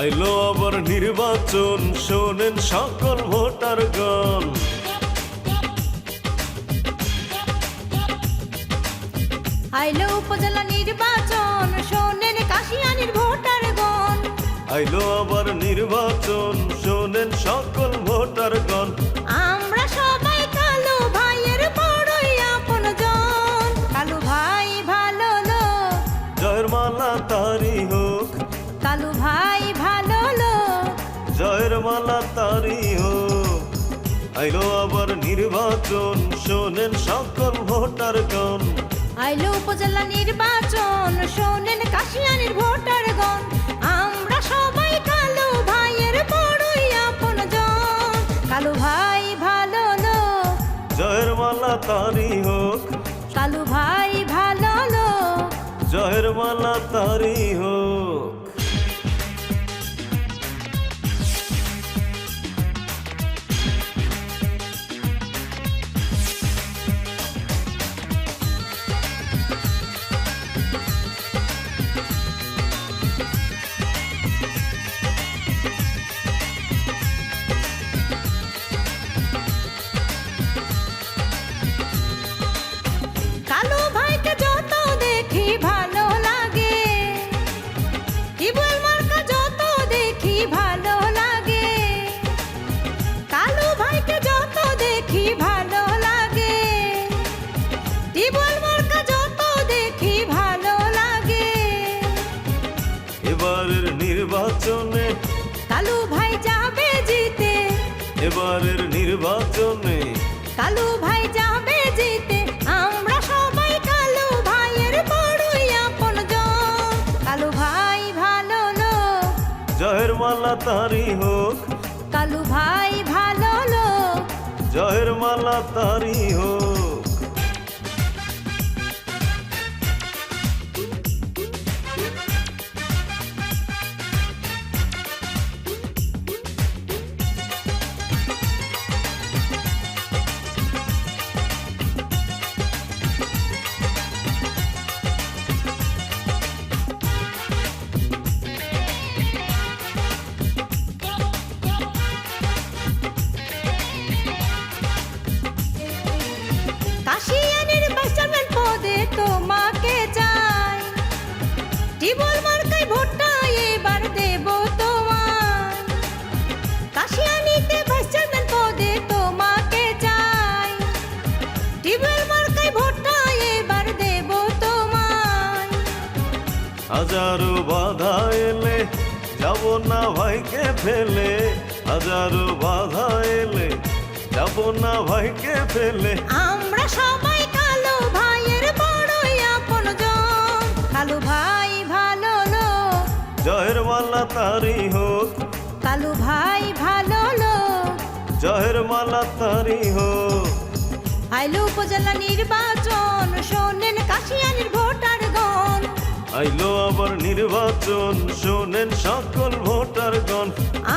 আইলো আবার নির্বাচন শোনেন সকল ভোটার গান আইলো উপজেলা নির্বাচন শোনেন কাশিয়ানির ভোটার ভোটারগণ। আইলো আবার নির্বাচন আইলো উপজেলা নির্বাচন শোনেন কাশিয়ানির ভোটারগণ নির্বাচনে কালু ভাই যাবে জিতে আমরা সবাই কালু ভাইয়ের বড়ই আপন কালু ভাই ভালো লোক। জয়ের মালা তারি হোক। কালু ভাই ভালো লোক। জয়ের মালা তারি হোক। হাজারো বাধা এলে যাব না ভাইকে ফেলে। হাজারো বাধা এলে যাব না ভাইকে ফেলে। আমরা সবাই কালো ভাইয়ের বড়ই আপন জন কালু ভাই ভালো লোক। জয়ের মালা তারি হোক। কালু ভাই ভালো লোক। জয়ের মালা তারি হোক। আইলো উপজেলা নির্বাচন শোনেন ভোটারগণ আইলো আবার নির্বাচন শোনেন সকল ভোটারগণ।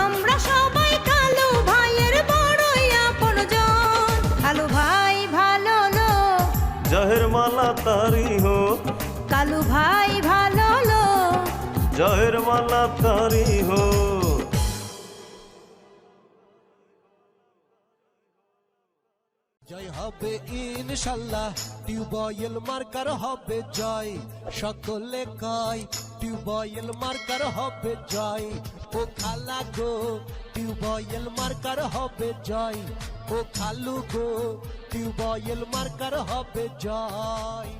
আমরা সবাই কালো ভাইয়ের বড়ই আপন জন কালু ভাই ভালো লোক। জয়ের মালা তারি হোক। কালো ভাই ভালো লোক। জহের মালা তারি হোক। হবে ইনশাল্লাহ। টিউবয়েল মার্কার হবে জয়। সকলে কয় টিউবয়েল মার্কার হবে জয়। ও খালা গো টিউবয়েল মার্কার হবে জয়। ও খালু গো টিউবয়েল মার্কার হবে জয়।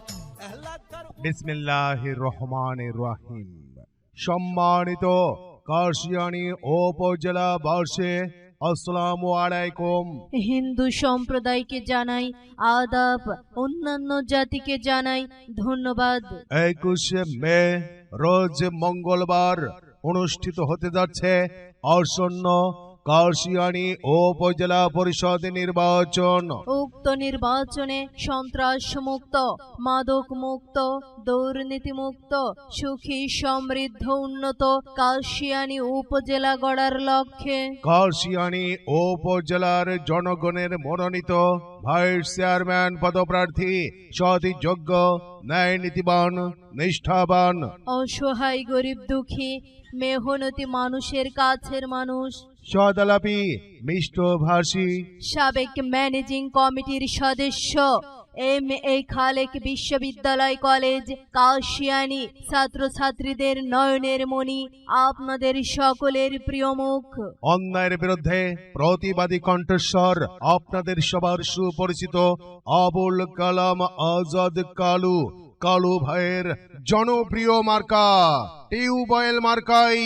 এলাকার বিসমিল্লাহ রহমান রাহিম। সম্মানিত কাশিয়ানি উপজেলা বাসে আসসালামু আলাইকুম। হিন্দু সম্প্রদায়কে জানাই আদাব অন্যান্য জাতিকে জানাই ধন্যবাদ। একুশে মে রোজ মঙ্গলবার অনুষ্ঠিত হতে যাচ্ছে আসন্ন কাশিয়ানি উপজেলা পরিষদ নির্বাচন। উক্ত নির্বাচনে সন্ত্রাস মুক্ত মাদক মুক্ত দুর্নীতি মুক্ত সুখী সমৃদ্ধ উন্নত কাশিয়ানী উপজেলা গড়ার লক্ষ্যে। কাশিয়ানি উপজেলার জনগণের মনোনীত ভাইস চেয়ারম্যান পদপ্রার্থী সতী যোগ্য ন্যায় নীতিবান নিষ্ঠাবান। অসহায় গরিব দুঃখী মেহনতি মানুষের কাছের মানুষ। সদালাপি মিষ্টভাষী সাবেক ম্যানেজিং কমিটির সদস্য এম এ খালেক বিশ্ববিদ্যালয় কলেজ কাশিয়ানি ছাত্রছাত্রীদের নয়নের মণি আপনাদের সকলের প্রিয় মুখ। অন্যায়ের বিরুদ্ধে প্রতিবাদী কণ্ঠস্বর আপনাদের সবার সুপরিচিত আবুল কালাম আজাদ কালু কালু ভাইয়ের জনপ্রিয় মার্কা। টিউবয়েল মার্কাই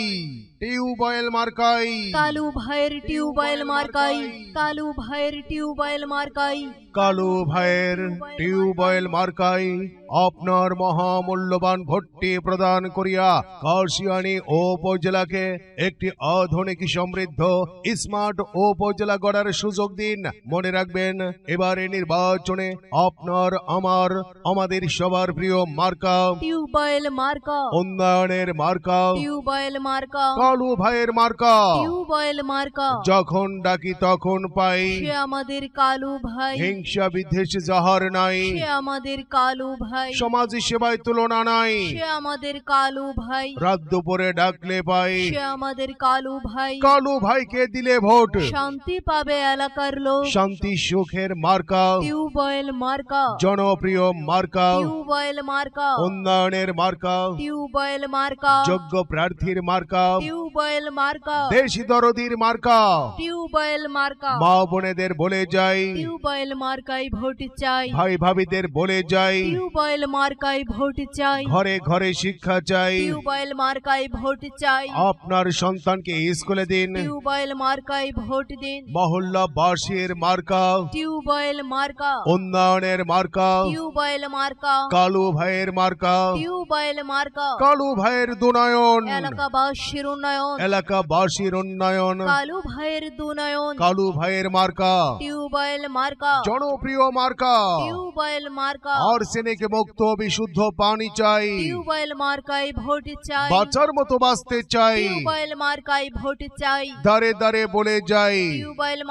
টিউবয়েল মার্কাই। কালু ভাইয়ের টিউবওয়েল মার্কাই কালু ভাইয়ের টিউবওয়েল মার্কাই। কালু ভাইয়ের টিউবয়েল মার্কাই আপনার মহামূল্যবান ভোটটি প্রদান করিয়া কাশিয়ানী উপজেলাকে একটি আধুনিক সমৃদ্ধ স্মার্ট উপজেলা গড়ার সুযোগ দিন। মনে রাখবেন এবারে নির্বাচনে আপনার আমার আমাদের সবার প্রিয় মার্কা। টিউবওয়েল মার্কা। উন্নয়নের মার্কা। টিউবওয়েল মার্কা। কালু ভাইয়ের মার্কা। টিউবওয়েল মার্কা। যখন ডাকি তখন পাই। সে আমাদের কালু ভাই। হিংসা বিদ্বেষ যাহার নাই। সে আমাদের কালু ভাই। সমাজ সেবায় তুলনা নাই। সে আমাদের কালু ভাই। রাত দুপুরে ডাকলে পাই। সে আমাদের কালু ভাই। কালু ভাইকে দিলে ভোট। শান্তি পাবে এলাকার লোক। শান্তি সুখের মার্কা। টিউবওয়েল মার্কা। জনপ্রিয় মার্কা। টিউবওয়েল মার্কা। উন্নয়নের মার্কা। টিউবওয়েল মার্কা। যোগ্য প্রার্থীর মার্কা টিউবওয়েল মার্কা দেশি দরদির মার্কা টিউবওয়েল মার্কা মা বোনেদের বলে যাই। টিউবওয়েল মার্কাই ভোট চাই। ভাই ভাবিদের বলে যাই। টিউবওয়েল মার্কাই ভোট চাই। ঘরে ঘরে শিক্ষা চাই। টিউবওয়েল মার্কাই ভোট চাই। আপনার সন্তানকে স্কুলে দিন। টিউবওয়েল মার্কাই ভোট দিন। মহল্লা বাসীর মার্কা টিউবওয়েল মার্কা উন্নয়নের মার্কা টিউবওয়েল মার্কা কালু ভাইয়ের মার্কা টিউবওয়েল মার্কা কালু ভাইয়ের দুনয়ন। এলাকাবাসীর উন্নয়ন। এলাকাবাসীর উন্নয়ন। কালু ভাইয়ের দুনয়ন। কালু ভাইয়ের মার্কা। টিউবওয়েল মার্কা। জনপ্রিয় মার্কা। টিউবওয়েল মার্কা। মুক্ত বিশুদ্ধ পানি চাই। টিউবওয়েল মার্কাই ভোট চাই। বাঁচার মতো বাঁচতে চাই। টিউবওয়েল ভোট চাই। দারে দারে বলে যাই। টিউবওয়েল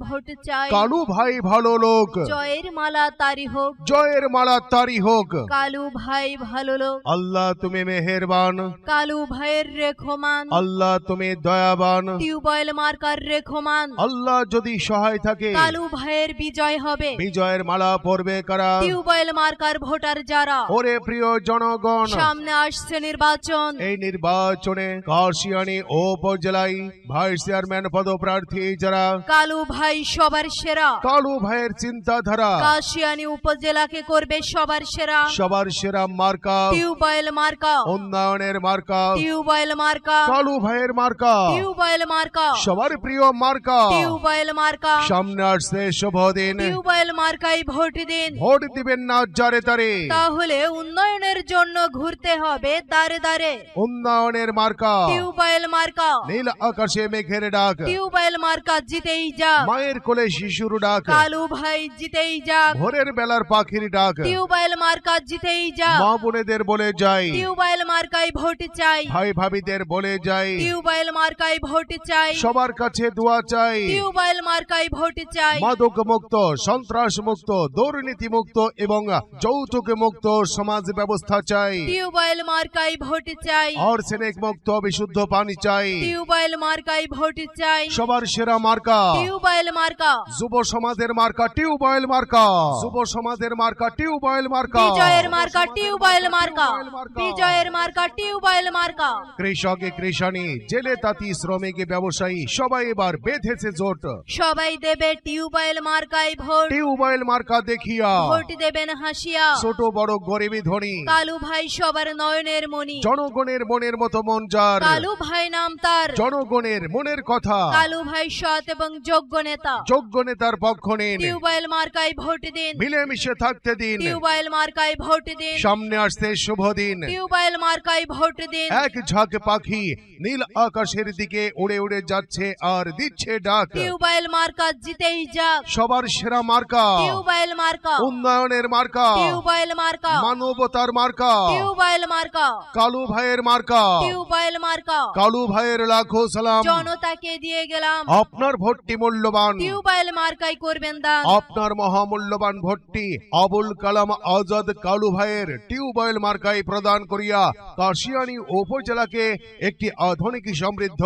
ভোট চাই। কালু ভাই ভালো লোক। জয়ের মালা তারি হোক। জয়ের মালা তারি হোক। কালু ভাই ভালো লোক। আল্লাহ তুমি মেহেরবান। কালু ভাইয়ের রেখমান। আল্লাহ তুমি দয়াবান। Tubewell marker রেখমান। আল্লাহ যদি সহায় থাকে কালু ভাইয়ের বিজয় হবে। বিজয়ের মালা পরবে কারা? টিউবওয়েল মার্কার ভোটার যারা? ওরে প্রিয় জনগণ সামনে আসছে নির্বাচন। এই নির্বাচনে কাশিয়ানী উপজেলায় ভাইস চেয়ারম্যান পদপ্রার্থী যারা? কালু ভাই সবার সেরা। কালু ভাইয়ের চিন্তাধারা? কাশিয়ানী উপজেলাকে করবে সবার সেরা। সবার সেরা মার্কা। টিউবওয়েল মার্কা। উন্নয়নের মার্কা। টিউবওয়েল মার্কা। কালু ভাইয়ের মার্কা। টিউবওয়েল মার্কা। সবার প্রিয় মার্কা। টিউবওয়েল মার্কা। সামনে আসছে শুভ দিন টিউবওয়েল মার্কাই ভোট দিন। ভোট দিবেন না যারে তারে। তাহলে উন্নয়নের জন্য ঘুরতে হবে দাঁড়ে দাঁড়ে উন্নয়নের মার্কা। টিউবওয়েল মার্কা। নীল আকাশে মেঘের ডাক। টিউবওয়েল মার্কা জিতেই যা মায়ের কোলে শিশুর ডাক। কালু ভাই জিতেই যাক। ভোরের বেলার পাখির ডাক। টিউবওয়েল মার্কা জিতেই যা মা বোনেদের বলে যাই। টিউবওয়েল মার্কাই ভোট চাই। ভাই ভাবিদের বলে যাই। টিউবওয়েল মার্কাই ভোট চাই। সবার কাছে দোয়া চাই। টিউবওয়েল মার্কাই ভোট চাই। মাদক মুক্ত সন্ত্রাস মুক্ত দুর্নীতি মুক্ত এবং যৌতুক মুক্ত সমাজ ব্যবস্থা চাই। টিউবওয়েল মার্কাই ভোট চাই। অর্সেনিক মুক্ত বিশুদ্ধ পানি চাই। টিউবওয়েল মার্কাই ভোট চাই। সবার সেরা মার্কা। টিউবওয়েল মার্কা। যুব সমাজের মার্কা টিউবয়েল মার্কা। যুব সমাজের মার্কা টিউবয়েল মার্কা। বিজয়ের মার্কা। টিউবওয়েল মার্কা। বিজয়ের মার্কা টিউবওয়েল মার্কা। কৃষক কৃষানি জেলে তাঁতি শ্রমিক ব্যবসায়ী সবাই এবার বেঁধেছে জোট। সবাই দেবে টিউবওয়েল মার্কাই ভোট। টিউবয়েল মার্কা দেখিয়া। ভোট দেবেন হাসিয়া। ছোট বড় গরিবী ধনী। কালু ভাই সবার নয়নের জনগণের মনের মতো মন যার। কালু ভাই নাম তার। জনগণের মনের কথা। কালু ভাই সৎ এবং যোগ্য নেতা। যোগ্য নেতার পক্ষ নিন। টিউবওয়েল মার্কাই ভোট দিন। মিলেমিশে থাকতে দিন। টিউবওয়েল মার্কাই ভোট দিন। সামনে আসছে শুভ দিন। টিউবওয়েল মার্কাই ভোট দিন। এক ঝাঁক পাখি নীল আকাশের দিকে উড়ে উড়ে যাচ্ছে আর দিচ্ছে ডাক। টিউবওয়েল মার্কা জিতেই যাক। সবার সেরা মার্কা। টিউবওয়েল মার্কা। উন্নয়নের মার্কা। টিউবওয়েল মার্কা। মানবতার মার্কা। টিউবওয়েল মার্কা। কালু ভাইয়ের মার্কা। টিউবওয়েল মার্কা। কালু ভাইয়ের লাখো সালাম। জনতাকে দিয়ে গেলাম। আপনার ভোটটি মূল্যবান। টিউবওয়েল মার্কাই করবেন দান। আপনার মহামূল্যবান ভোটটি আবুল কালাম আজাদ কালু ভাইয়ের টিউবওয়েল মার্কায় প্রদান করিয়া কাশিয়ানী উপজেলাকে একটি আধুনিক সমৃদ্ধ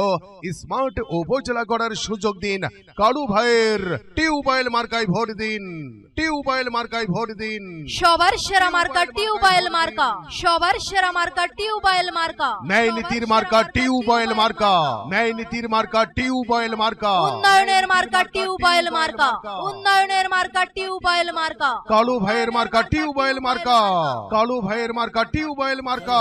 স্মার্ট উপজেলা গড়ার সুযোগ দিন। কালু ভাইয়ের টিউবওয়েল মার্কায় ভোট দিন। টিউবওয়েল মার্কায় ভোট দিন। সবার সেরা মার্কা টিউবওয়েল মার্কা। সবার সেরা মার্কা টিউবওয়েল মার্কা। ন্যায় নীতির মার্কা টিউবওয়েল মার্কা। ন্যায় নীতির মার্কা টিউবওয়েল মার্কা। উন্নয়নের মার্কা টিউবওয়েল মার্কা। উন্নয়নের মার্কা টিউবওয়েল মার্কা। কালু ভাইয়ের মার্কা টিউবওয়েল মার্কা। কালু ভাইয়ের মার্কা টিউবওয়েল মার্কা।